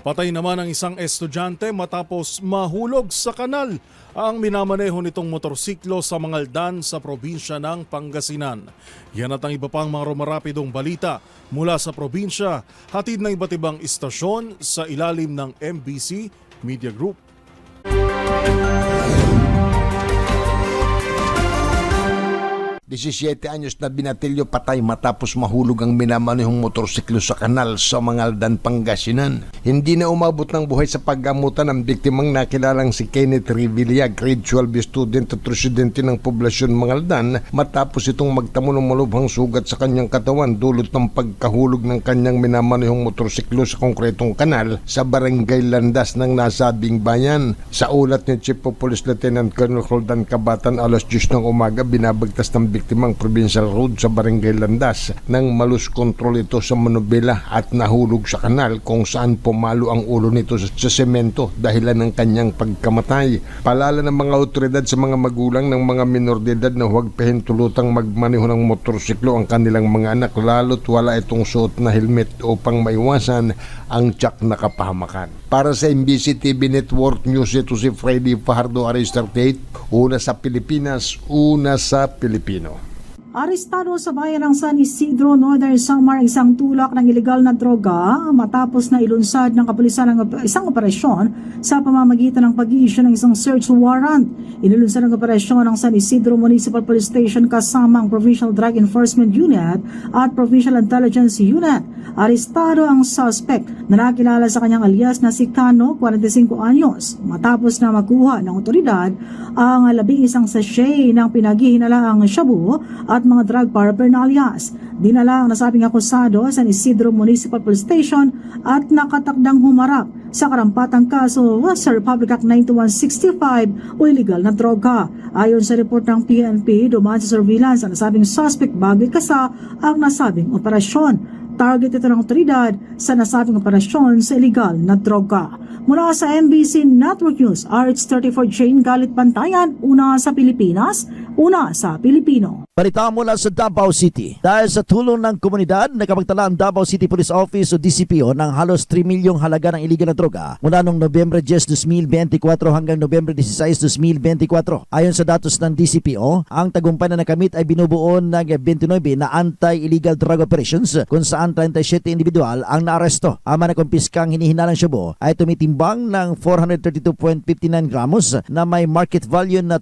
Patay naman ang isang estudyante matapos mahulog sa kanal ang minamaneho nitong motorsiklo sa Mangaldan sa probinsya ng Pangasinan. Yan at ang iba pang mga rumarapidong balita mula sa probinsya, hatid ng iba't ibang istasyon sa ilalim ng MBC Media Group. Disisiete anyos na binatilyo patay matapos mahulog ang minamanehong motorsiklo sa kanal sa Mangaldan, Pangasinan. Hindi na umabot ng buhay sa paggamutan ang biktimang nakilalang si Kenneth Revilla, grade 12 student at residente ng poblasyon Mangaldan matapos itong magtamo ng malubhang sugat sa kanyang katawan dulot ng pagkahulog ng kanyang minamanehong motorsiklo sa konkretong kanal sa barangay Landas ng nasabing bayan. Sa ulat ni Chief of Police Lieutenant Colonel Roldan Kabatan alas 10 ng umaga binabagtas ng biktimang provincial road sa barangay Landas nang malus control ito sa manubela at nahulog sa kanal kung saan pumalo ang ulo nito sa, semento dahilan ng kanyang pagkamatay. Palala ng mga otoridad sa mga magulang ng mga minor de edad na huwag pahintulutang magmaneho ng motorsiklo ang kanilang mga anak lalo't wala itong suot na helmet upang maiwasan ang tsak na kapahamakan. Para sa MBC TV Network News, ito si Freddy Fajardo Arister Tate, una sa Pilipinas, una sa Pilipino. Arestado sa bayan ng San Isidro, Northern Samar, isang tulak ng ilegal na droga matapos na ilunsad ng kapulisan ng isang operasyon sa pamamagitan ng pag-i-issue ng isang search warrant. Inilunsad ng operasyon ng San Isidro Municipal Police Station kasama ang Provincial Drug Enforcement Unit at Provincial Intelligence Unit. Arestado ang suspect na nakilala sa kanyang alias na si Cano, 45 anyos, matapos na makuha ng otoridad ang labing isang sachet ng pinaghihinalaang shabu at mga drug paraphernalias. Dinala ang nasabing akusado sa Isidro Municipal Police Station at nakatakdang humarap sa karampatang kaso sa Republic Act 9165 o illegal na droga. Ayon sa report ng PNP, dumaan sa surveillance ang nasabing suspect bago ikasa ang nasabing operasyon. Target ito ng otoridad sa nasabing operasyon sa illegal na droga. Mula sa MBC Network News, RH34 Jane Galit Pantayan, una sa Pilipinas, una sa Pilipino. Balita mula sa Davao City. Dahil sa tulong ng komunidad, nakapagtala ang Davao City Police Office o DCPO ng halos 3 milyong halaga ng iligal na droga mula noong Nobyembre 10, 2024 hanggang Nobyembre 16, 2024. Ayon sa datos ng DCPO, ang tagumpay na nakamit ay binubuo ng 29 na anti-illegal drug operations kung saan 37 individual ang naaresto. Ang mga nakumpiskang hinihinalang shabu ay tumitimbang ng 432.59 gramos na may market value na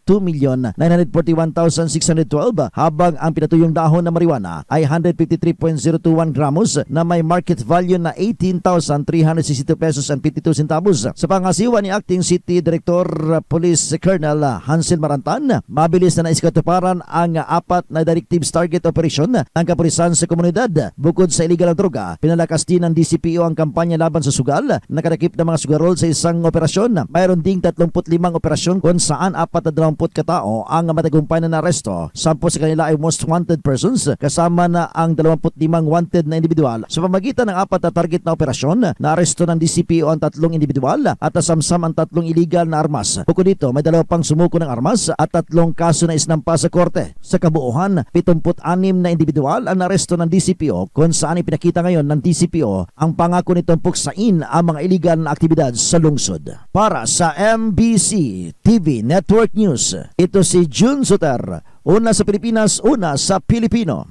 2,941,612 habang ang pinatuyong dahon na marijuana ay 153.021 gramos na may market value na 18,362 pesos and 52 centavos. Sa pangasiwa ni Acting City Director Police Colonel Hansel Marantan, mabilis na naiskatuparan ang apat na directives target operation ng kapulisan sa komunidad. Bukod sa illegal na droga, pinalakas din ng DCPO ang kampanya laban sa sugal, nakarakip ng mga sugarol sa isang operasyon. Mayroon ding 35 operasyon kung saan 420 katao ang matagumpay na naresto. Sampo sa kanila ay most wanted persons kasama na ang 25 wanted na individual. Sa pamagitan ng apat na target na operasyon, naaresto ng DCPO ang tatlong individual at nasamsam ang tatlong illegal na armas. Bukod dito, may dalawa pang sumuko ng armas at tatlong kaso na isnampa sa korte. Sa kabuuhan, 76 na individual ang naresto ng DCPO kung saan ipinakita ngayon ng DCPO ang pangako nitong puksain ang mga illegal na aktibidad sa lungsod. Para sa MBC TV Network News, ito si June Suter, una sa Pilipinas, una sa Pilipino.